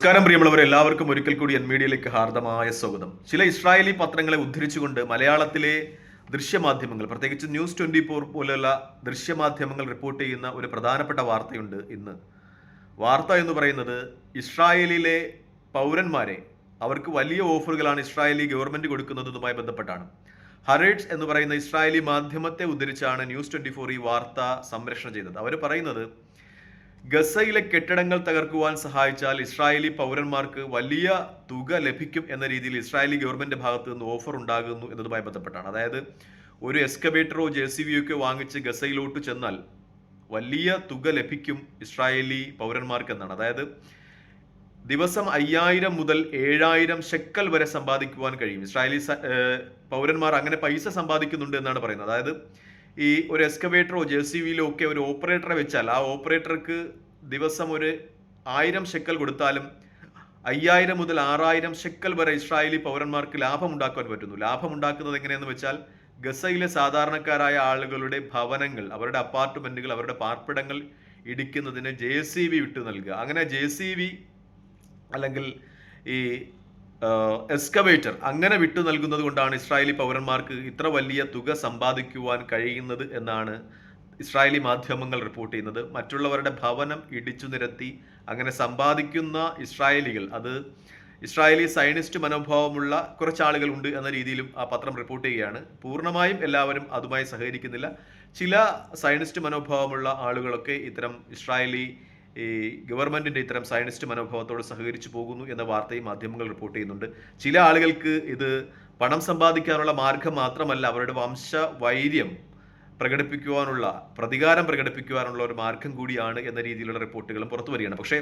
നമസ്കാരം പ്രിയമുള്ളവർ എല്ലാവർക്കും ഒരിക്കൽ കൂടി എൻ മീഡിയയിലേക്ക് ഹാർദമായ സ്വാഗതം. ചില ഇസ്രായേലി പത്രങ്ങളെ ഉദ്ധരിച്ചുകൊണ്ട് മലയാളത്തിലെ ദൃശ്യമാധ്യമങ്ങൾ പ്രത്യേകിച്ച് ന്യൂസ് ട്വന്റി ഫോർ പോലെയുള്ള ദൃശ്യമാധ്യമങ്ങൾ റിപ്പോർട്ട് ചെയ്യുന്ന ഒരു പ്രധാനപ്പെട്ട വാർത്തയുണ്ട് ഇന്ന്. വാർത്ത എന്ന് പറയുന്നത് ഇസ്രായേലിലെ പൗരന്മാരെ അവർക്ക് വലിയ ഓഫറുകളാണ് ഇസ്രായേലി ഗവൺമെന്റ് കൊടുക്കുന്നതുമായി ബന്ധപ്പെട്ടാണ്. ഹറേഡ്സ് എന്ന് പറയുന്ന ഇസ്രായേലി മാധ്യമത്തെ ഉദ്ധരിച്ചാണ് ന്യൂസ് ട്വന്റി ഫോർ ഈ വാർത്ത സംരക്ഷണം ചെയ്തത്. അവർ പറയുന്നത് ഗസയിലെ കെട്ടിടങ്ങൾ തകർക്കുവാൻ സഹായിച്ചാൽ ഇസ്രായേലി പൗരന്മാർക്ക് വലിയ തുക ലഭിക്കും എന്ന രീതിയിൽ ഇസ്രായേലി ഗവൺമെന്റ് ഭാഗത്ത് നിന്ന് ഓഫർ ഉണ്ടാകുന്നു എന്നതുമായി ബന്ധപ്പെട്ടാണ്. അതായത് ഒരു എക്സ്കവേറ്ററോ ജെ സി ഒക്കെ വാങ്ങിച്ച് ഗസയിലോട്ട് ചെന്നാൽ വലിയ തുക ലഭിക്കും ഇസ്രായേലി പൗരന്മാർക്ക് എന്നാണ്. അതായത് ദിവസം അയ്യായിരം മുതൽ ഏഴായിരം ഷെക്കൽ വരെ സമ്പാദിക്കുവാൻ കഴിയും. ഇസ്രായേലി പൗരന്മാർ അങ്ങനെ പൈസ സമ്പാദിക്കുന്നുണ്ട് എന്നാണ് പറയുന്നത്. അതായത് ഈ ഒരു എക്സ്കവേറ്ററോ ജെ സി വിയിലോ ഒക്കെ ഒരു ഓപ്പറേറ്ററെ വെച്ചാൽ ആ ഓപ്പറേറ്റർക്ക് ദിവസം ഒരു ആയിരം ഷെക്കൽ കൊടുത്താലും അയ്യായിരം മുതൽ ആറായിരം ഷെക്കൽ വരെ ഇസ്രായേലി പൗരന്മാർക്ക് ലാഭം ഉണ്ടാക്കാൻ പറ്റുന്നു. ലാഭം ഉണ്ടാക്കുന്നത് എങ്ങനെയെന്ന് വെച്ചാൽ ഗസയിലെ സാധാരണക്കാരായ ആളുകളുടെ ഭവനങ്ങൾ അവരുടെ അപ്പാർട്ട്മെന്റുകൾ അവരുടെ പാർപ്പിടങ്ങൾ ഇടിക്കുന്നതിന് ജെ സി ബി വിട്ടു നൽകുക. അങ്ങനെ ജെ സി ബി അല്ലെങ്കിൽ ഈ എസ്കവേറ്റർ അങ്ങനെ വിട്ടു നൽകുന്നത് കൊണ്ടാണ് ഇസ്രായേലി പൗരന്മാർക്ക് ഇത്ര വലിയ തുക സമ്പാദിക്കുവാൻ കഴിയുന്നത് എന്നാണ് ഇസ്രായേലി മാധ്യമങ്ങൾ റിപ്പോർട്ട് ചെയ്യുന്നത്. മറ്റുള്ളവരുടെ ഭവനം ഇടിച്ചു നിരത്തി അങ്ങനെ സമ്പാദിക്കുന്ന ഇസ്രായേലികൾ അത് ഇസ്രായേലി സയനിസ്റ്റ് മനോഭാവമുള്ള കുറച്ച് ആളുകൾ ഉണ്ട് എന്ന രീതിയിലും ആ പത്രം റിപ്പോർട്ട് ചെയ്യുകയാണ്. പൂർണമായും എല്ലാവരും അതുമായി സഹകരിക്കുന്നില്ല. ചില സയനിസ്റ്റ് മനോഭാവമുള്ള ആളുകളൊക്കെ ഇത്തരം ഇസ്രായേലി ഈ ഗവൺമെന്റിന്റെ ഇത്തരം സയനിസ്റ്റ് മനോഭാവത്തോട് സഹകരിച്ചു പോകുന്നു എന്ന വാർത്തയും മാധ്യമങ്ങൾ റിപ്പോർട്ട് ചെയ്യുന്നുണ്ട്. ചില ആളുകൾക്ക് ഇത് പണം സമ്പാദിക്കാനുള്ള മാർഗം മാത്രമല്ല അവരുടെ വംശവൈര്യം പ്രകടിപ്പിക്കുവാനുള്ള പ്രതികാരം പ്രകടിപ്പിക്കുവാനുള്ള ഒരു മാർഗം കൂടിയാണ് എന്ന രീതിയിലുള്ള റിപ്പോർട്ടുകളും പുറത്തു വരികയാണ്. പക്ഷേ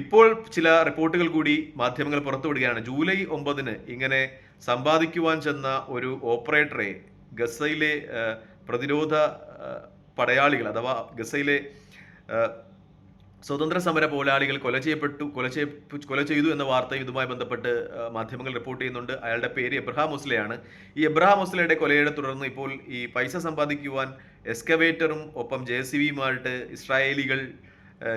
ഇപ്പോൾ ചില റിപ്പോർട്ടുകൾ കൂടി മാധ്യമങ്ങൾ പുറത്തുവിടുകയാണ് ജൂലൈ ഒമ്പതിന് ഇങ്ങനെ സമ്പാദിക്കുവാൻ ചെന്ന ഒരു ഓപ്പറേറ്ററെ ഗസയിലെ പ്രതിരോധ പടയാളികൾ അഥവാ ഗസയിലെ സ്വതന്ത്ര സമര പോരാളികൾ കൊല ചെയ്യപ്പെട്ടു കൊല ചെയ്യ കൊല ചെയ്തു എന്ന വാർത്ത ഇതുമായി ബന്ധപ്പെട്ട് മാധ്യമങ്ങൾ റിപ്പോർട്ട് ചെയ്യുന്നുണ്ട്. അയാളുടെ പേര് എബ്രഹാം മുസ്ലയാണ് ഈ എബ്രഹാം മുസ്ലയുടെ കൊലയുടെ തുടർന്ന് ഇപ്പോൾ ഈ പൈസ സമ്പാദിക്കുവാൻ എസ്കവേറ്ററും ഒപ്പം ജെ സി വിയുമായിട്ട് ഇസ്രായേലികൾ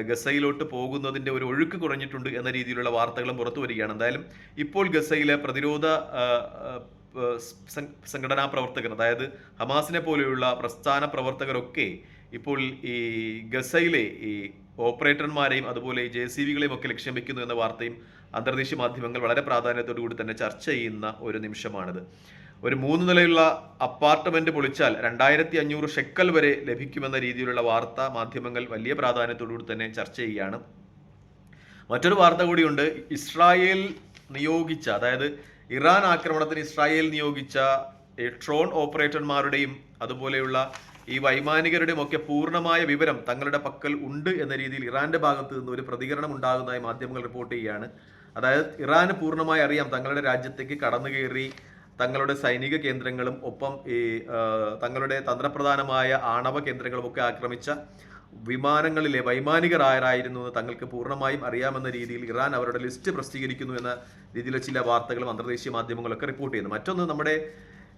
ഗസയിലോട്ട് പോകുന്നതിന്റെ ഒരു ഒഴുക്ക് കുറഞ്ഞിട്ടുണ്ട് എന്ന രീതിയിലുള്ള വാർത്തകളും പുറത്തു വരികയാണ്. എന്തായാലും ഇപ്പോൾ ഗസയിലെ പ്രതിരോധ സംഘടനാ പ്രവർത്തകർ അതായത് ഹമാസിനെ പോലെയുള്ള പ്രസ്ഥാന പ്രവർത്തകരൊക്കെ ഇപ്പോൾ ഈ ഗസയിലെ ഈ ഓപ്പറേറ്റർമാരെയും അതുപോലെ ജെ സി വികളെയും ഒക്കെ ലക്ഷ്യം വെക്കുന്നു എന്ന വാർത്തയും അന്തർദേശീയ മാധ്യമങ്ങൾ വളരെ പ്രാധാന്യത്തോടു കൂടി തന്നെ ചർച്ച ചെയ്യുന്ന ഒരു നിമിഷമാണിത്. ഒരു മൂന്ന് നിലയുള്ള അപ്പാർട്ട്മെന്റ് പൊളിച്ചാൽ രണ്ടായിരത്തി അഞ്ഞൂറ് ഷെക്കൽ വരെ ലഭിക്കുമെന്ന രീതിയിലുള്ള വാർത്ത മാധ്യമങ്ങൾ വലിയ പ്രാധാന്യത്തോടുകൂടി തന്നെ ചർച്ച ചെയ്യുകയാണ്. മറ്റൊരു വാർത്ത കൂടിയുണ്ട്. ഇസ്രായേൽ നിയോഗിച്ച അതായത് ഇറാൻ ആക്രമണത്തിന് ഇസ്രായേൽ നിയോഗിച്ച ഡ്രോൺ ഓപ്പറേറ്റർമാരുടെയും അതുപോലെയുള്ള ഈ വൈമാനികരുടെയും ഒക്കെ പൂർണമായ വിവരം തങ്ങളുടെ പക്കൽ ഉണ്ട് എന്ന രീതിയിൽ ഇറാന്റെ ഭാഗത്ത് നിന്ന് ഒരു പ്രതികരണം ഉണ്ടാകുന്നതായി മാധ്യമങ്ങൾ റിപ്പോർട്ട് ചെയ്യുകയാണ്. അതായത് ഇറാന് പൂർണമായി അറിയാം തങ്ങളുടെ രാജ്യത്തേക്ക് കടന്നു കയറി തങ്ങളുടെ സൈനിക കേന്ദ്രങ്ങളും ഒപ്പം ഈ തങ്ങളുടെ തന്ത്രപ്രധാനമായ ആണവ കേന്ദ്രങ്ങളും ഒക്കെ ആക്രമിച്ച വിമാനങ്ങളിലെ വൈമാനികർ ആരായിരുന്നു എന്ന് തങ്ങൾക്ക് പൂർണമായും അറിയാമെന്ന രീതിയിൽ ഇറാൻ അവരുടെ ലിസ്റ്റ് പ്രസിദ്ധീകരിക്കുന്നു എന്ന രീതിയിലെ ചില വാർത്തകളും അന്തർദേശീയ മാധ്യമങ്ങളൊക്കെ റിപ്പോർട്ട് ചെയ്യുന്നു. മറ്റൊന്ന് നമ്മുടെ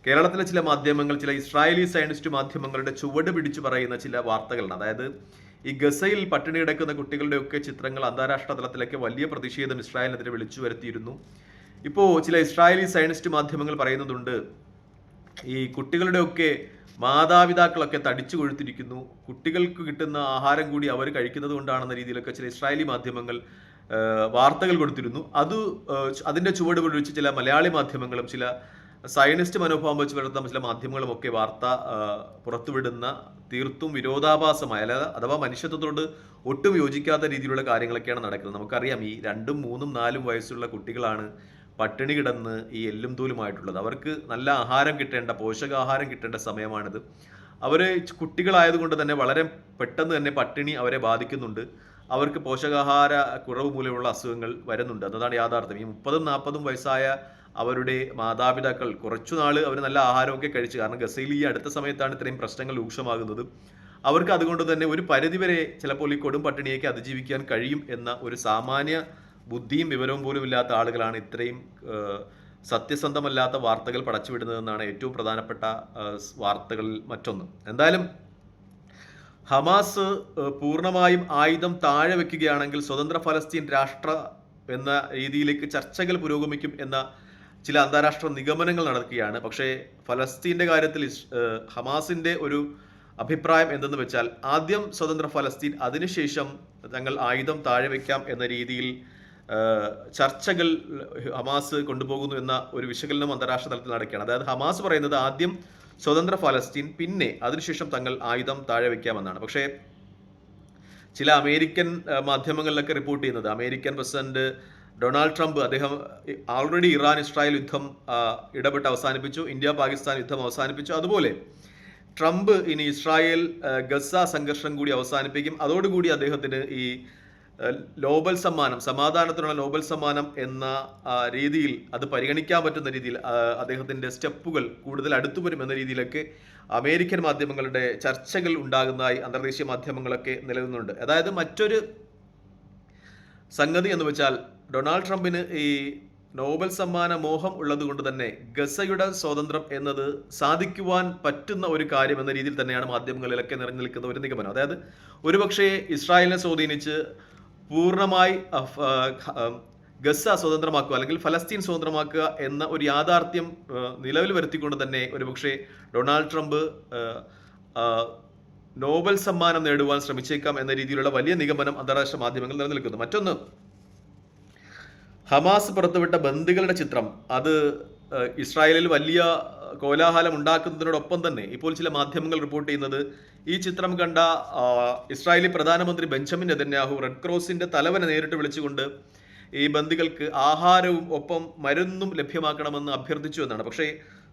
കേരളത്തിലെ ചില മാധ്യമങ്ങൾ ചില ഇസ്രായേലി സയനിസ്റ്റ് മാധ്യമങ്ങളുടെ ചുവട് പിടിച്ചു പറയുന്ന ചില വാർത്തകളാണ് അതായത് ഈ ഗസയിൽ പട്ടിണി കിടക്കുന്ന കുട്ടികളുടെ ഒക്കെ ചിത്രങ്ങൾ അന്താരാഷ്ട്ര തലത്തിലേക്ക് വലിയ പ്രതിഷേധം ഇസ്രായേലിനെതിരെ വിളിച്ചു വരുത്തിയിരുന്നു. ഇപ്പോൾ ചില ഇസ്രായേലി സയനിസ്റ്റ് മാധ്യമങ്ങൾ പറയുന്നതുണ്ട് ഈ കുട്ടികളുടെയൊക്കെ മാതാപിതാക്കളൊക്കെ തടിച്ചു കൊഴുത്തിരിക്കുന്നു. കുട്ടികൾക്ക് കിട്ടുന്ന ആഹാരം കൂടി അവർ കഴിക്കുന്നത് കൊണ്ടാണെന്ന രീതിയിലൊക്കെ ചില ഇസ്രായേലി മാധ്യമങ്ങൾ വാർത്തകൾ കൊടുത്തിരുന്നു. അത് അതിന്റെ ചുവട് പിടിച്ച് ചില മലയാളി മാധ്യമങ്ങളും ചില സയനിസ്റ്റ് മനോഭാവം വെച്ച് പുലർത്തുന്ന ചില മാധ്യമങ്ങളും ഒക്കെ വാർത്ത പുറത്തുവിടുന്ന തീർത്തും വിരോധാഭാസമായ അല്ലാതെ അഥവാ മനുഷ്യത്വത്തോട് ഒട്ടും യോജിക്കാത്ത രീതിയിലുള്ള കാര്യങ്ങളൊക്കെയാണ് നടക്കുന്നത്. നമുക്കറിയാം ഈ രണ്ടും മൂന്നും നാലും വയസ്സുള്ള കുട്ടികളാണ് പട്ടിണി കിടന്ന് ഈ എല്ലും തോലുമായിട്ടുള്ളത്. അവർക്ക് നല്ല ആഹാരം കിട്ടേണ്ട പോഷകാഹാരം കിട്ടേണ്ട സമയമാണിത്. അവർ കുട്ടികളായതുകൊണ്ട് തന്നെ വളരെ പെട്ടെന്ന് തന്നെ പട്ടിണി അവരെ ബാധിക്കുന്നുണ്ട്. അവർക്ക് പോഷകാഹാര കുറവ് മൂലമുള്ള അസുഖങ്ങൾ വരുന്നുണ്ട്. എന്നതാണ് യാഥാർത്ഥ്യം. ഈ മുപ്പതും നാൽപ്പതും വയസ്സായ അവരുടെ മാതാപിതാക്കൾ കുറച്ചു നാൾ അവർ നല്ല ആഹാരമൊക്കെ കഴിച്ചു. കാരണം ഗസയിൽ ഈ അടുത്ത സമയത്താണ് ഇത്രയും പ്രശ്നങ്ങൾ രൂക്ഷമാകുന്നത്. അവർക്ക് അതുകൊണ്ട് തന്നെ ഒരു പരിധിവരെ ചിലപ്പോൾ ഈ കൊടും പട്ടിണിയേക്ക് അതിജീവിക്കാൻ കഴിയും എന്ന ഒരു സാമാന്യ ബുദ്ധിയും വിവരവും പോലും ഇല്ലാത്ത ആളുകളാണ് ഇത്രയും സത്യസന്ധമല്ലാത്ത വാർത്തകൾ പടച്ചുവിടുന്നതെന്നാണ് ഏറ്റവും പ്രധാനപ്പെട്ട വാർത്തകളിൽ മറ്റൊന്ന്. എന്തായാലും ഹമാസ് പൂർണമായും ആയുധം താഴെ വെക്കുകയാണെങ്കിൽ സ്വതന്ത്ര ഫലസ്തീൻ രാഷ്ട്ര എന്ന രീതിയിലേക്ക് ചർച്ചകൾ പുരോഗമിക്കും എന്ന ചില അന്താരാഷ്ട്ര നിഗമനങ്ങൾ നടക്കുകയാണ്. പക്ഷേ ഫലസ്തീന്റെ കാര്യത്തിൽ ഹമാസിന്റെ ഒരു അഭിപ്രായം എന്തെന്ന് വെച്ചാൽ ആദ്യം സ്വതന്ത്ര ഫലസ്തീൻ അതിനുശേഷം തങ്ങൾ ആയുധം താഴെ വയ്ക്കാം എന്ന രീതിയിൽ ചർച്ചകൾ ഹമാസ് കൊണ്ടുപോകുന്നു എന്ന ഒരു വിശകലനം അന്താരാഷ്ട്ര തലത്തിൽ നടക്കുകയാണ്. അതായത് ഹമാസ് പറയുന്നത് ആദ്യം സ്വതന്ത്ര ഫലസ്തീൻ പിന്നെ അതിനുശേഷം തങ്ങൾ ആയുധം താഴെ വയ്ക്കാമെന്നാണ് പക്ഷേ ചില അമേരിക്കൻ മാധ്യമങ്ങളിലൊക്കെ റിപ്പോർട്ട് ചെയ്യുന്നത് അമേരിക്കൻ പ്രസിഡന്റ് ഡൊണാൾഡ് ട്രംപ് അദ്ദേഹം ഓൾറെഡി ഇറാൻ ഇസ്രായേൽ യുദ്ധം ഇടപെട്ട് അവസാനിപ്പിച്ചു ഇന്ത്യ പാകിസ്ഥാൻ യുദ്ധം അവസാനിപ്പിച്ചു. അതുപോലെ ട്രംപ് ഇനി ഇസ്രായേൽ ഗസ സംഘർഷം കൂടി അവസാനിപ്പിക്കും. അതോടുകൂടി അദ്ദേഹത്തിന് ഈ നോബൽ സമ്മാനം സമാധാനത്തിനുള്ള നോബൽ സമ്മാനം എന്ന രീതിയിൽ അത് പരിഗണിക്കാൻ പറ്റുന്ന രീതിയിൽ അദ്ദേഹത്തിന്റെ സ്റ്റെപ്പുകൾ കൂടുതൽ അടുത്തു വരും എന്ന രീതിയിലൊക്കെ അമേരിക്കൻ മാധ്യമങ്ങളുടെ ചർച്ചകൾ ഉണ്ടാകുന്നതായി അന്തർദേശീയ മാധ്യമങ്ങളൊക്കെ നിലനിന്നുണ്ട്. അതായത് മറ്റൊരു സംഗതി എന്ന് വെച്ചാൽ ഡൊണാൾഡ് ട്രംപിന് ഈ നോബൽ സമ്മാന മോഹം ഉള്ളതുകൊണ്ട് തന്നെ ഗസയുടെ സ്വാതന്ത്ര്യം എന്നത് സാധിക്കുവാൻ പറ്റുന്ന ഒരു കാര്യം എന്ന രീതിയിൽ തന്നെയാണ് മാധ്യമങ്ങളിലൊക്കെ നിറഞ്ഞു നിൽക്കുന്ന ഒരു നിഗമനം. അതായത് ഒരുപക്ഷെ ഇസ്രായേലിനെ സ്വാധീനിച്ച് പൂർണമായി ഗസ സ്വതന്ത്രമാക്കുക അല്ലെങ്കിൽ ഫലസ്തീൻ സ്വതന്ത്രമാക്കുക എന്ന ഒരു യാഥാർത്ഥ്യം നിലവിൽ വരുത്തിക്കൊണ്ട് തന്നെ ഒരുപക്ഷെ ഡൊണാൾഡ് ട്രംപ് നോബൽ സമ്മാനം നേടുവാൻ ശ്രമിച്ചേക്കാം എന്ന രീതിയിലുള്ള വലിയ നിഗമനം അന്താരാഷ്ട്ര മാധ്യമങ്ങൾ നിലനിൽക്കുന്നു. മറ്റൊന്ന് ഹമാസ് പുറത്തുവിട്ട ബന്ദികളുടെ ചിത്രം. അത് ഇസ്രായേലിൽ വലിയ കോലാഹലം ഉണ്ടാക്കുന്നതിനോടൊപ്പം തന്നെ ഇപ്പോൾ ചില മാധ്യമങ്ങൾ റിപ്പോർട്ട് ചെയ്യുന്നത് ഈ ചിത്രം കണ്ട ഇസ്രായേലി പ്രധാനമന്ത്രി ബെഞ്ചമിൻ നെതന്യാഹു റെഡ് ക്രോസിന്റെ തലവനെ നേരിട്ട് വിളിച്ചുകൊണ്ട് ഈ ബന്ദികൾക്ക് ആഹാരവും ഒപ്പം മരുന്നും ലഭ്യമാക്കണമെന്ന് അഭ്യർത്ഥിച്ചു എന്നാണ്. പക്ഷേ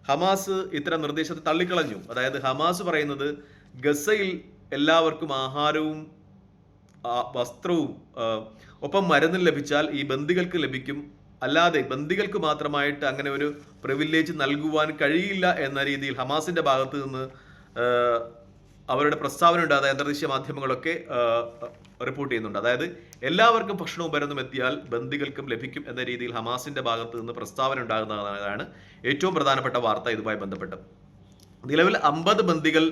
ഹമാസ് ഇത്തരം നിർദ്ദേശത്തെ തള്ളിക്കളഞ്ഞു. അതായത് ഹമാസ് പറയുന്നത് ഗസയിൽ എല്ലാവർക്കും ആഹാരവും വസ്ത്രവും ഒപ്പം മരുന്നും ലഭിച്ചാൽ ഈ ബന്ദികൾക്ക് ലഭിക്കും അല്ലാതെ ബന്ദികൾക്ക് മാത്രമായിട്ട് അങ്ങനെ ഒരു പ്രിവിലേജ് നൽകുവാൻ കഴിയില്ല എന്ന രീതിയിൽ ഹമാസിന്റെ ഭാഗത്ത് നിന്ന് അവരുടെ പ്രസ്താവന ഉണ്ടായത് അന്തർദേശീയ മാധ്യമങ്ങളൊക്കെ റിപ്പോർട്ട് ചെയ്യുന്നുണ്ട്. അതായത് എല്ലാവർക്കും ഭക്ഷണവും മരുന്നും എത്തിയാൽ ബന്ദികൾക്കും ലഭിക്കും എന്ന രീതിയിൽ ഹമാസിന്റെ ഭാഗത്ത് നിന്ന് പ്രസ്താവന ഉണ്ടാകുന്നതാണ് ഏറ്റവും പ്രധാനപ്പെട്ട വാർത്ത ഇതുമായി ബന്ധപ്പെട്ട്. നിലവിൽ അമ്പത് ബന്ദികൾ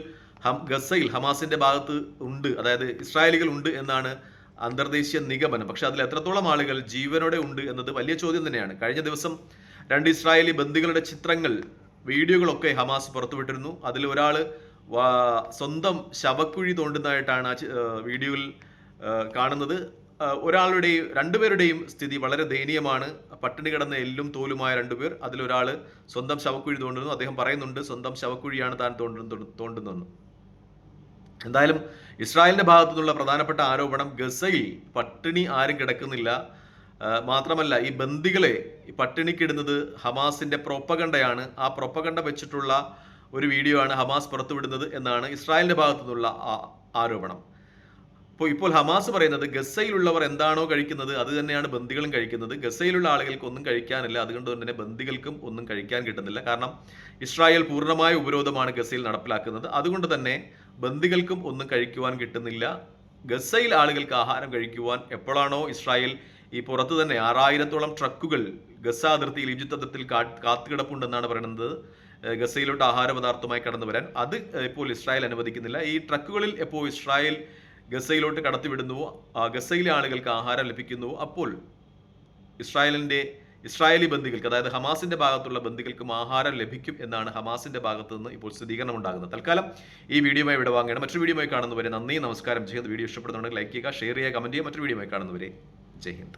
ഹം ഗസയിൽ ഹമാസിന്റെ ഭാഗത്ത് ഉണ്ട്. അതായത് ഇസ്രായേലികൾ ഉണ്ട് എന്നാണ് അന്തർദേശീയ നിഗമനം. പക്ഷെ അതിൽ എത്രത്തോളം ആളുകൾ ജീവനോടെ ഉണ്ട് എന്നത് വലിയ ചോദ്യം തന്നെയാണ്. കഴിഞ്ഞ ദിവസം രണ്ട് ഇസ്രായേലി ബന്ദികളുടെ ചിത്രങ്ങൾ വീഡിയോകളൊക്കെ ഹമാസ് പുറത്തുവിട്ടിരുന്നു. അതിൽ ഒരാൾ സ്വന്തം ശവക്കുഴി തോണ്ടുന്നതായിട്ടാണ് ആ വീഡിയോയിൽ കാണുന്നത്. ഒരാളുടെയും രണ്ടുപേരുടെയും സ്ഥിതി വളരെ ദയനീയമാണ്. പട്ടിണി കിടന്ന എല്ലും തോലുമായ രണ്ടുപേർ അതിലൊരാൾ സ്വന്തം ശവക്കുഴി തോണ്ടുന്നു. അദ്ദേഹം പറയുന്നുണ്ട് സ്വന്തം ശവക്കുഴിയാണ് താൻ തോണ്ടുന്നു തോണ്ടുന്നതെന്ന് എന്തായാലും ഇസ്രായേലിന്റെ ഭാഗത്തു നിന്നുള്ള പ്രധാനപ്പെട്ട ആരോപണം ഗസയിൽ പട്ടിണി ആരും കിടക്കുന്നില്ല. മാത്രമല്ല ഈ ബന്ദികളെ പട്ടിണിക്കിടുന്നത് ഹമാസിന്റെ പ്രൊപ്പകണ്ടയാണ് ആ പ്രൊപ്പകണ്ട വെച്ചിട്ടുള്ള ഒരു വീഡിയോ ആണ് ഹമാസ് പുറത്തുവിടുന്നത് എന്നാണ് ഇസ്രായേലിന്റെ ഭാഗത്തു നിന്നുള്ള ആരോപണം. അപ്പോൾ ഇപ്പോൾ ഹമാസ് പറയുന്നത് ഗസയിലുള്ളവർ എന്താണോ കഴിക്കുന്നത് അത് തന്നെയാണ് ബന്ദികളും കഴിക്കുന്നത്. ഗസയിലുള്ള ആളുകൾക്ക് ഒന്നും കഴിക്കാനില്ല. അതുകൊണ്ട് തന്നെ ബന്ദികൾക്കും ഒന്നും കഴിക്കാൻ കിട്ടുന്നില്ല. കാരണം ഇസ്രായേൽ പൂർണമായ ഉപരോധമാണ് ഗസയിൽ നടപ്പിലാക്കുന്നത്. അതുകൊണ്ട് തന്നെ ബന്ദികൾക്കും ഒന്നും കഴിക്കുവാൻ കിട്ടുന്നില്ല. ഗസയിൽ ആളുകൾക്ക് ആഹാരം കഴിക്കുവാൻ എപ്പോഴാണോ ഇസ്രായേൽ ഈ പുറത്ത് തന്നെ ആറായിരത്തോളം ട്രക്കുകൾ ഗസ അതിർത്തിയിൽ ഈജിപ്ത് അതിർത്തിയിൽ കാത്തുകിടപ്പുണ്ടെന്നാണ് പറയുന്നത്. ഗസയിലോട്ട് ആഹാര പദാർത്ഥമായി കടന്നു വരാൻ. അത് ഇപ്പോൾ ഇസ്രായേൽ അനുവദിക്കുന്നില്ല. ഈ ട്രക്കുകളിൽ എപ്പോൾ ഇസ്രായേൽ ഗസയിലോട്ട് കടത്തിവിടുന്നുവോ ഗസയിലെ ആളുകൾക്ക് ആഹാരം ലഭിക്കുന്നുവോ അപ്പോൾ ഇസ്രായേലിന്റെ ഇസ്രായേലി ബന്ദികൾക്ക് അതായത് ഹമാസിന്റെ ഭാഗത്തുള്ള ബന്ദികൾക്കും ആഹാരം ലഭിക്കും എന്നാണ് ഹമാസിന്റെ ഭാഗത്ത് നിന്ന് ഇപ്പോൾ സ്ഥിരീകരണം ഉണ്ടാകുന്നത് തൽക്കാലം ഈ വീഡിയോയുമായി ഇവിടെ വാങ്ങണം മറ്റൊരു വീഡിയോയുമായി കാണുന്നവരെ നന്ദി നമസ്കാരം. ചെയ്യുന്നത് വീഡിയോ ഇഷ്ടപ്പെടുന്നുണ്ടെങ്കിൽ ലൈക്ക് ചെയ്യുക ഷെയർ ചെയ്യുക കമന്റ് ചെയ്യുക. മറ്റൊരു വീഡിയോയുമായി കാണുന്നവരെ ജയ് ഹിന്ദ്.